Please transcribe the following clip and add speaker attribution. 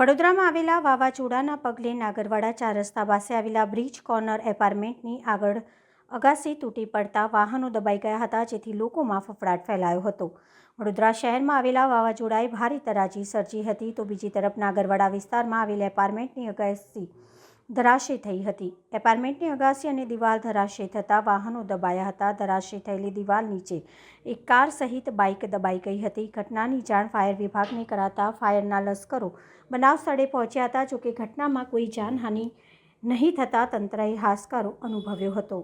Speaker 1: વડોદરામાં આવેલા વાવાઝોડાના પગલે નાગરવાડા ચાર રસ્તા પાસે આવેલા બ્રિજ કોર્નર એપાર્ટમેન્ટની આગળ અગાસી તૂટી પડતા વાહનો દબાઈ ગયા હતા, જેથી લોકોમાં ફફડાટ ફેલાયો હતો. વડોદરા શહેરમાં આવેલા વાવાઝોડાએ ભારે તરાજી સર્જી હતી, તો બીજી તરફ નાગરવાડા વિસ્તારમાં આવેલ એપાર્ટમેન્ટની અગાસી ધરાશય થઈ હતી. એપાર્ટમેન્ટની અગાસી અને દિવાલ ધરાશય થતાં વાહનો દબાયા હતા. ધરાશય થયેલી દિવાલ નીચે એક કાર સહિત બાઇક દબાઈ ગઈ હતી. ઘટનાની જાણ ફાયર વિભાગને કરાતા ફાયરના લશ્કરો બનાવ સ્થળે પહોંચ્યા હતા, જોકે ઘટનામાં કોઈ જાનહાનિ નહીં થતાં તંત્રએ હાશકારો અનુભવ્યો હતો.